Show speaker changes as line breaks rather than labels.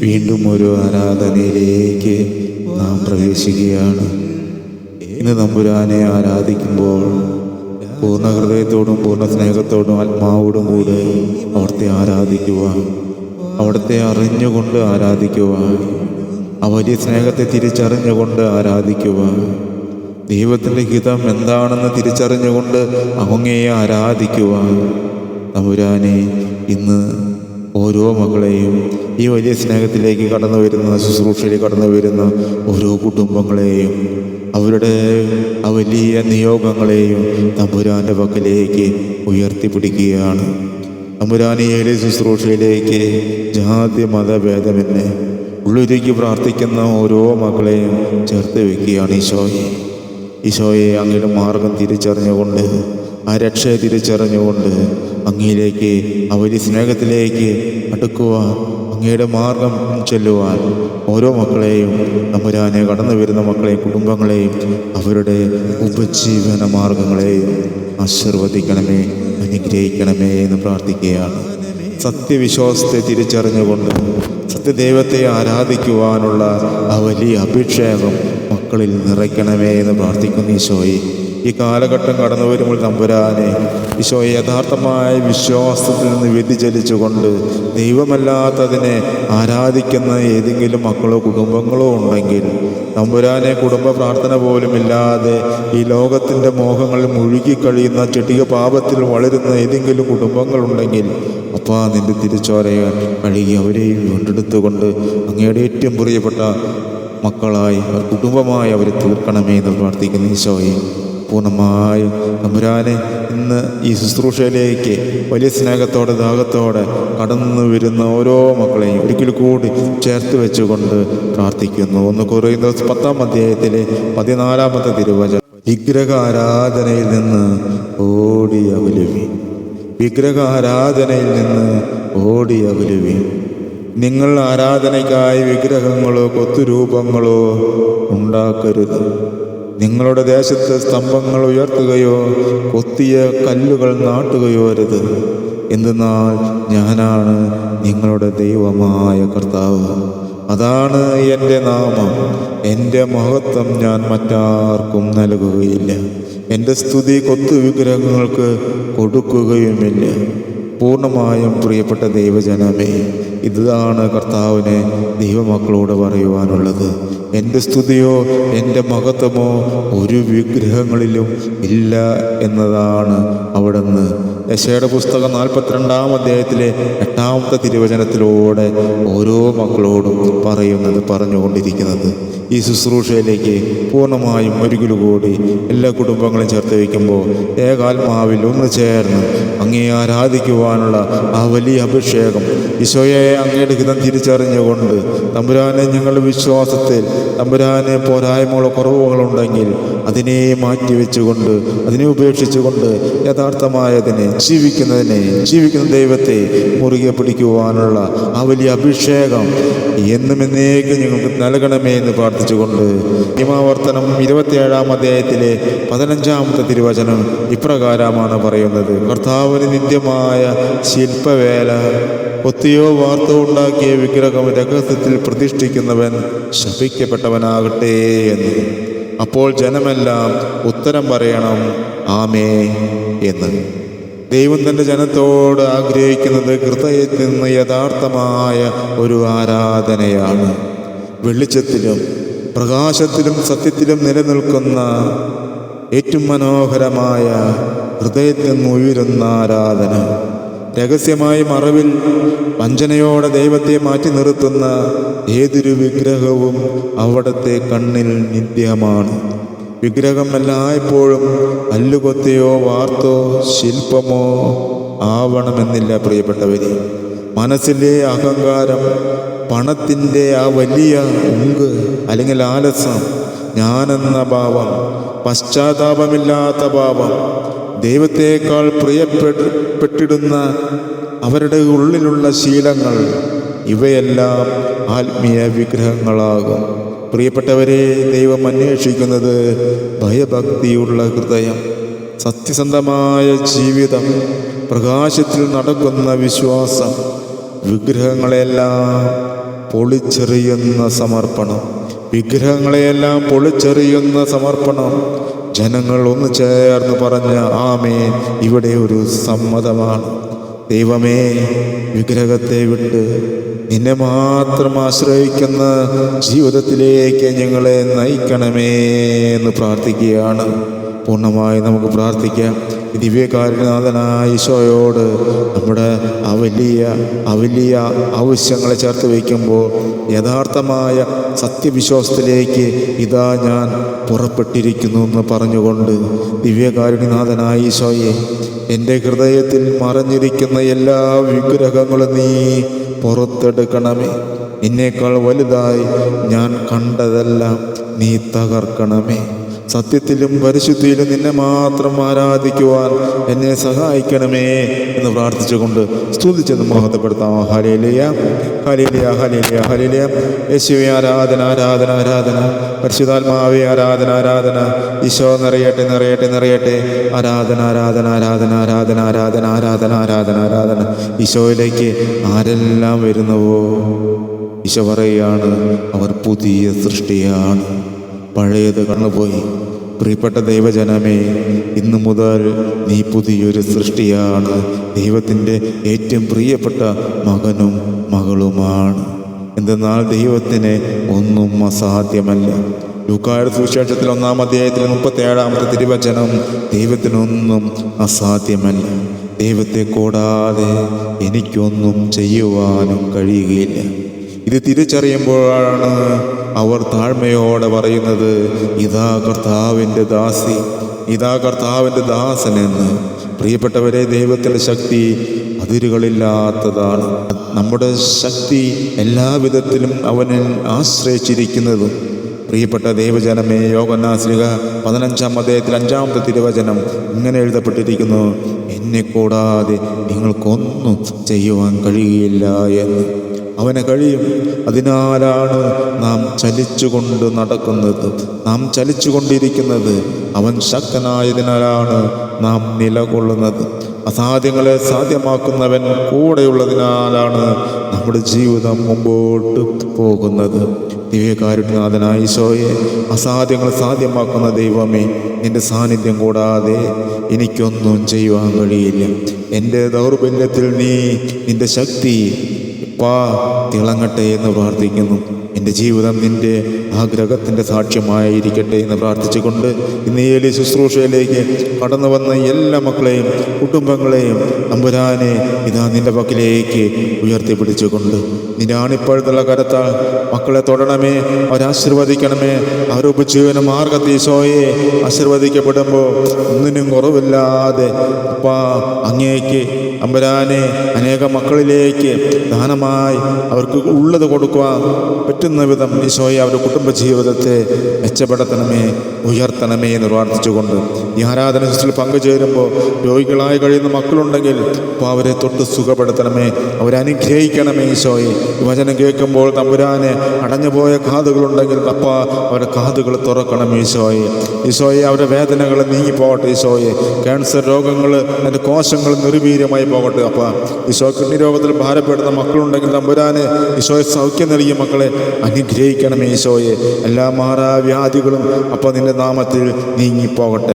വീണ്ടും ഒരു ആരാധനയിലേക്ക് നാം പ്രവേശിക്കുകയാണ്. ഇന്ന് നമ്പുരാനെ ആരാധിക്കുമ്പോൾ പൂർണ ഹൃദയത്തോടും പൂർണ സ്നേഹത്തോടും ആത്മാവോടും കൂടെ അവിടുത്തെ ആരാധിക്കുക അവിടുത്തെ അറിഞ്ഞുകൊണ്ട് ആരാധിക്കുക അവരി സ്നേഹത്തെ തിരിച്ചറിഞ്ഞുകൊണ്ട് ആരാധിക്കുക ദൈവത്തിന്റെ ഹിതം എന്താണെന്ന് തിരിച്ചറിഞ്ഞുകൊണ്ട് അങ്ങയെ ആരാധിക്കുവാൻ തമ്പുരാനെ ഇന്ന് ഓരോ മക്കളെയും ഈ വലിയ സ്നേഹത്തിലേക്ക് കടന്നു വരുന്ന ശുശ്രൂഷയിലേക്ക് കടന്നു വരുന്ന ഓരോ കുടുംബങ്ങളെയും അവരുടെ ആ വലിയ നിയോഗങ്ങളെയും തമ്പുരാന്റെ പക്കലേക്ക് ഉയർത്തിപ്പിടിക്കുകയാണ്. തമ്പുരാനിയുടെ ശുശ്രൂഷയിലേക്ക് ജാതി മതഭേദമെന്നെ ഉള്ളുരുക്കി പ്രാർത്ഥിക്കുന്ന ഓരോ മക്കളെയും ചേർത്ത് വെക്കുകയാണ് ഈശോയെ. ഈശോയെ അങ്ങയുടെ മാർഗം തിരിച്ചറിഞ്ഞുകൊണ്ട് ആ രക്ഷയെ തിരിച്ചറിഞ്ഞുകൊണ്ട് അങ്ങയിലേക്ക് അവരി സ്നേഹത്തിലേക്ക് അടുക്കുവാൻ അങ്ങയുടെ മാർഗം ചെല്ലുവാൻ ഓരോ മക്കളെയും നമ്മുരാനെ കടന്നു വരുന്ന മക്കളെയും കുടുംബങ്ങളെയും അവരുടെ ഉപജീവന മാർഗങ്ങളെയും ആശീർവദിക്കണമേ അനുഗ്രഹിക്കണമേ എന്ന് പ്രാർത്ഥിക്കുകയാണ്. സത്യവിശ്വാസത്തെ തിരിച്ചറിഞ്ഞുകൊണ്ട് സത്യദൈവത്തെ ആരാധിക്കുവാനുള്ള ആ വലിയ അഭിഷേകം മക്കളിൽ നിറയ്ക്കണമേ എന്ന് പ്രാർത്ഥിക്കുന്നു ഈശോയെ. ഈ കാലഘട്ടം കടന്നു വരുമ്പോൾ തമ്പുരാനെ ഈശോയെ യഥാർത്ഥമായ വിശ്വാസത്തിൽ നിന്ന് വ്യതിചലിച്ചുകൊണ്ട് ദൈവമല്ലാത്തതിനെ ആരാധിക്കുന്ന ഏതെങ്കിലും മക്കളോ കുടുംബങ്ങളോ ഉണ്ടെങ്കിൽ തമ്പുരാനെ കുടുംബ പ്രാർത്ഥന പോലുമില്ലാതെ ഈ ലോകത്തിന്റെ മോഹങ്ങളിൽ മുഴുകിക്കഴിയുന്ന ചെടിക പാപത്തിൽ വളരുന്ന ഏതെങ്കിലും കുടുംബങ്ങളുണ്ടെങ്കിൽ അപ്പാ നിന്റെ തിരിച്ചോരയാൻ കഴുകി അവരെയും വീണ്ടെടുത്തുകൊണ്ട് അങ്ങയുടെ ഏറ്റവും പ്രിയപ്പെട്ട മക്കളായി കുടുംബമായി അവരെ തീർക്കണമേ എന്ന് പ്രാർത്ഥിക്കുന്നു ഈശോയെ. പൂർണമായും. തമ്പുരാനെ ഇന്ന് ഈ ശുശ്രൂഷയിലേക്ക് വലിയ സ്നേഹത്തോടെ ദാഹത്തോടെ കടന്നു വരുന്ന ഓരോ മക്കളെയും ഒരിക്കൽ കൂടി ചേർത്ത് വെച്ചുകൊണ്ട് പ്രാർത്ഥിക്കുന്നു. ഒന്ന് കുറയുന്ന പത്താം അധ്യായത്തിലെ പതിനാലാമത്തെ തിരുവചനം. വിഗ്രഹ ആരാധനയിൽ നിന്ന് ഓടി വിഗ്രഹ ആരാധനയിൽ നിന്ന് ഓടി നിങ്ങൾ ആരാധനയ്ക്കായി വിഗ്രഹങ്ങളോ കൊത്തുരൂപങ്ങളോ ഉണ്ടാക്കരുത്. നിങ്ങളുടെ ദേശത്ത് സ്തംഭങ്ങൾ ഉയർത്തുകയോ കൊത്തിയ കല്ലുകൾ നാട്ടുകയോ അരുത്. എന്തെന്നാൽ ഞാനാണ് നിങ്ങളുടെ ദൈവമായ കർത്താവ്. അതാണ് എന്റെ നാമം. എന്റെ മഹത്വം ഞാൻ മറ്റാർക്കും നൽകുകയില്ല. എന്റെ സ്തുതി കൊത്തു വിഗ്രഹങ്ങൾക്ക് കൊടുക്കുകയുമില്ല. പൂർണമായും പ്രിയപ്പെട്ട ദൈവജനമേ ഇതാണ് കർത്താവിനെ ദൈവമക്കളോട് പറയുവാനുള്ളത്. എന്റെ സ്തുതിയോ എന്റെ മഹത്വമോ ഒരു വിഗ്രഹങ്ങളിലും ഇല്ല എന്നതാണ് അവിടുന്ന് യശയുടെ പുസ്തകം നാൽപ്പത്തിരണ്ടാം അധ്യായത്തിലെ എട്ടാമത്തെ തിരുവചനത്തിലൂടെ ഓരോ മക്കളോടും പറയുന്നത് പറഞ്ഞുകൊണ്ടിരിക്കുന്നത്. ഈ ശുശ്രൂഷയിലേക്ക് പൂർണമായും ഒരിക്കലു കൂടി എല്ലാ കുടുംബങ്ങളും ചേർത്ത് വയ്ക്കുമ്പോൾ ഏകാത്മാവിൽ ഒന്ന് ചേർന്ന് അങ്ങേ ആരാധിക്കുവാനുള്ള ആ വലിയ അഭിഷേകം ഈശോയെ ഹിതം തിരിച്ചറിഞ്ഞുകൊണ്ട് തമ്പുരാനെ ഞങ്ങളുടെ വിശ്വാസത്തിൽ തമ്പുരാനെ പോരായ്മകളോ കുറവുകളുണ്ടെങ്കിൽ അതിനെ മാറ്റിവെച്ചുകൊണ്ട് അതിനെ ഉപേക്ഷിച്ചുകൊണ്ട് യഥാർത്ഥമായതിനെ ജീവിക്കുന്നതിനെ ജീവിക്കുന്ന ദൈവത്തെ മുറുകെ പിടിക്കുവാനുള്ള ആ വലിയ അഭിഷേകം എന്നും എന്നേക്കും ഞങ്ങൾക്ക് നൽകണമേ എന്ന് പ്രാർത്ഥിച്ചുകൊണ്ട് നിയമാവർത്തനം ഇരുപത്തിയേഴാം അധ്യായത്തിലെ പതിനഞ്ചാമത്തെ തിരുവചനം ഇപ്രകാരമാണ് പറയുന്നത്. കർത്താവിന് നിത്യമായ ശില്പവേല ഒത്തിയോ വാർത്ത ഉണ്ടാക്കിയ വിഗ്രഹം രഹസ്യത്തിൽ പ്രതിഷ്ഠിക്കുന്നവൻ ശപിക്കപ്പെട്ടവനാകട്ടെ എന്ന്. അപ്പോൾ ജനമെല്ലാം ഉത്തരം പറയണം ആമേ എന്ന്. ദൈവം തന്റെ ജനത്തോട് ആഗ്രഹിക്കുന്നത് ഹൃദയത്തിൽ നിന്ന് യഥാർത്ഥമായ ഒരു ആരാധനയാണ്. വെളിച്ചത്തിലും പ്രകാശത്തിലും സത്യത്തിലും നിലനിൽക്കുന്ന ഏറ്റവും മനോഹരമായ ഹൃദയത്തിൽ നിന്ന് ഉയരുന്ന ആരാധന. രഹസ്യമായി മറവിൽ വഞ്ചനയോടെ ദൈവത്തെ മാറ്റി നിർത്തുന്ന ഏതൊരു വിഗ്രഹവും അവിടത്തെ കണ്ണിൽ നിത്യമാണ്. വിഗ്രഹം എല്ലായ്പ്പോഴും അല്ലുകൊത്തയോ വാർത്തോ ശില്പമോ ആവണമെന്നില്ല പ്രിയപ്പെട്ടവരെ. മനസ്സിലെ അഹങ്കാരം പണത്തിന്റെ ആ വലിയ ഉങ്ക് അല്ലെങ്കിൽ ആലസ്യം ഞാനെന്ന ഭാവം പശ്ചാത്താപമില്ലാത്ത ഭാവം ദൈവത്തേക്കാൾ പ്രിയപ്പെട്ടിടുന്ന അവരുടെ ഉള്ളിലുള്ള ശീലങ്ങൾ ഇവയെല്ലാം ആത്മീയ വിഗ്രഹങ്ങളാകും. പ്രിയപ്പെട്ടവരെ ദൈവം അന്വേഷിക്കുന്നത് ഭയഭക്തിയുള്ള ഹൃദയം സത്യസന്ധമായ ജീവിതം പ്രകാശത്തിൽ നടക്കുന്ന വിശ്വാസം വിഗ്രഹങ്ങളെല്ലാം പൊളിച്ചെറിയുന്ന സമർപ്പണം വിഗ്രഹങ്ങളെയെല്ലാം പൊളിച്ചെറിയുന്ന സമർപ്പണം ജനങ്ങൾ ഒന്ന് ചേർന്ന് പറഞ്ഞ ആമേ ഇവിടെ ഒരു സമ്മതമാണ്. ദൈവമേ വിഗ്രഹത്തെ വിട്ട് നിന്നെ മാത്രം ആശ്രയിക്കുന്ന ജീവിതത്തിലേക്ക് ഞങ്ങളെ നയിക്കണമേ എന്ന് പ്രാർത്ഥിക്കുകയാണ്. പൂർണമായി നമുക്ക് പ്രാർത്ഥിക്കാം. ദിവ്യകാരുനാഥനായ ഈശോയോട് നമ്മുടെ ആ വലിയ വലിയ ആവശ്യങ്ങളെ ചേർത്ത് വയ്ക്കുമ്പോൾ യഥാർത്ഥമായ സത്യവിശ്വാസത്തിലേക്ക് ഇതാ ഞാൻ പുറപ്പെട്ടിരിക്കുന്നു എന്ന് പറഞ്ഞുകൊണ്ട് ദിവ്യകാരുണ്യനാഥനായ ഈശോയെ എന്റെ ഹൃദയത്തിൽ മറഞ്ഞിരിക്കുന്ന എല്ലാ വിഗ്രഹങ്ങളും നീ പുറത്തെടുക്കണമേ. എന്നേക്കാൾ വലുതായി ഞാൻ കണ്ടതെല്ലാം നീ തകർക്കണമേ. സത്യത്തിലും പരിശുദ്ധിയിലും നിന്നെ മാത്രം ആരാധിക്കുവാൻ എന്നെ സഹായിക്കണമേ എന്ന് പ്രാർത്ഥിച്ചുകൊണ്ട് സ്തുതിച്ചെന്ന് മഹത്വപ്പെടുത്താം. ഹലേലിയ ഹലേലിയ ഹലേലിയ ഹലേലിയ യേശുവെ ആരാധന ആരാധന ആരാധന. പരിശുദ്ധാത്മാവെ ആരാധന ആരാധന. ഈശോ നിറയട്ടെ നിറയട്ടെ നിറയട്ടെ. ആരാധന ആരാധന ആരാധന ആരാധന ആരാധന ആരാധന ആരാധന ആരാധന. ഈശോയിലേക്ക് ആരെല്ലാം വരുന്നുവോ? ഈശോ പറയുകയാണ് അവർ പുതിയ സൃഷ്ടിയാണ്. പഴയത് കടന്നുപോയി പ്രിയപ്പെട്ട ദൈവജനമേ ഇന്നു മുതൽ നീ പുതിയൊരു സൃഷ്ടിയാണ്. ദൈവത്തിന്റെ ഏറ്റവും പ്രിയപ്പെട്ട മകനും മകളുമാണ്. എന്തെന്നാൽ ദൈവത്തിന് ഒന്നും അസാധ്യമല്ല. ലൂക്കായുടെ സുവിശേഷത്തിൽ ഒന്നാം അധ്യായത്തിൽ മുപ്പത്തി ഏഴാമത്തെ തിരുവചനം ദൈവത്തിനൊന്നും അസാധ്യമല്ല. ദൈവത്തെ കൂടാതെ എനിക്കൊന്നും ചെയ്യുവാനും കഴിയുകയില്ല. ഇത് തിരിച്ചറിയുമ്പോഴാണ് അവർ താഴ്മയോടെ പറയുന്നത് ഇതാ കർത്താവിന്റെ ദാസി ഇതാ കർത്താവിന്റെ ദാസനെന്ന്. പ്രിയപ്പെട്ടവരെ ദൈവത്തിന്റെ ശക്തി അതിരുകളില്ലാത്തതാണ്. നമ്മുടെ ശക്തി എല്ലാവിധത്തിലും അവനെ ആശ്രയിച്ചിരിക്കുന്നതും. പ്രിയപ്പെട്ട ദൈവജനമേ യോഗനാശ്രിക പതിനഞ്ചാം അധ്യായത്തിൽ അഞ്ചാമത്തെ തിരുവചനം ഇങ്ങനെ എഴുതപ്പെട്ടിരിക്കുന്നു എന്നെ കൂടാതെ നിങ്ങൾക്കൊന്നും ചെയ്യുവാൻ കഴിയില്ല എന്ന്. അവന് കഴിയും. അതിനാലാണ് നാം ചലിച്ചുകൊണ്ട് നടക്കുന്നത്. നാം ചലിച്ചുകൊണ്ടിരിക്കുന്നത് അവൻ ശക്തനായതിനാലാണ് നാം നിലകൊള്ളുന്നത്. അസാധ്യങ്ങളെ സാധ്യമാക്കുന്നവൻ കൂടെയുള്ളതിനാലാണ് നമ്മുടെ ജീവിതം മുമ്പോട്ട് പോകുന്നത്. ദിവ്യകാരുണ്യനാഥനായ ഈശോയെ അസാധ്യങ്ങൾ സാധ്യമാക്കുന്ന ദൈവമേ നിന്റെ സാന്നിധ്യം കൂടാതെ എനിക്കൊന്നും ചെയ്യുവാൻ കഴിയില്ല. എന്റെ ദൗർബല്യത്തിൽ നീ നിന്റെ ശക്തി പാ തിളങ്ങട്ടെ എന്ന് പ്രാർത്ഥിക്കുന്നു. എന്റെ ജീവിതം നിന്റെ ആഗ്രഹത്തിന്റെ സാക്ഷ്യമായിരിക്കട്ടെ എന്ന് പ്രാർത്ഥിച്ചുകൊണ്ട് ഇന്ന് ഏലി ശുശ്രൂഷയിലേക്ക് കടന്നു വന്ന എല്ലാ മക്കളെയും കുടുംബങ്ങളെയും അമ്പുരാനെ ഇതാ നിന്റെ പക്കലേക്ക് ഉയർത്തിപ്പിടിച്ചുകൊണ്ട് നിന്റെ ആണിപ്പഴുത്തുള്ള കരത്താൽ മക്കളെ തൊടണമേ അവരാശീർവദിക്കണമേ. അവരുടെ ഉപജീവന മാർഗത്തെ ഈശോയെ ആശീർവദിക്കപ്പെടുമ്പോൾ ഒന്നിനും കുറവില്ലാതെ അപ്പാ അങ്ങേക്ക് അമ്പരാനെ അനേക മക്കളിലേക്ക് ദാനമായി അവർക്ക് ഉള്ളത് കൊടുക്കുവാൻ പറ്റുന്ന വിധം ഈശോയെ അവരുടെ കുടുംബജീവിതത്തെ മെച്ചപ്പെടുത്തണമേ ഉയർത്തണമേ എന്ന് പ്രാർത്ഥിച്ചുകൊണ്ട് ഈ ആരാധന ശുശ്രൂഷയിൽ പങ്കുചേരുമ്പോൾ രോഗികളായി കഴിയുന്ന മക്കളുണ്ടെങ്കിൽ അപ്പോൾ അവരെ തൊട്ട് സുഖപ്പെടുത്തണമേ അവരെ അനുഗ്രഹിക്കണമേ ഈശോയെ വചനം കേൾക്കുമ്പോൾ തമ്പുരാനെ അടഞ്ഞുപോയ കാതുകളുണ്ടെങ്കിൽ അപ്പ അവരുടെ കാതുകൾ തുറക്കണം ഈശോയെ. ഈശോയെ അവരുടെ വേദനകൾ നീങ്ങിപ്പോകട്ടെ ഈശോയെ. ക്യാൻസർ രോഗങ്ങൾ അതിന്റെ കോശങ്ങൾ നിർവീര്യമായി പോകട്ടെ അപ്പ ഈശോ കിഡ്നി രോഗത്തിൽ ഭാരപ്പെടുന്ന മക്കളുണ്ടെങ്കിൽ തമ്പുരാനെ ഈശോയെ സൗഖ്യം നൽകിയ മക്കളെ അനുഗ്രഹിക്കണം ഈശോയെ. എല്ലാ മാറാവ്യാധികളും അപ്പോൾ നിന്റെ നാമത്തിൽ നീങ്ങിപ്പോകട്ടെ.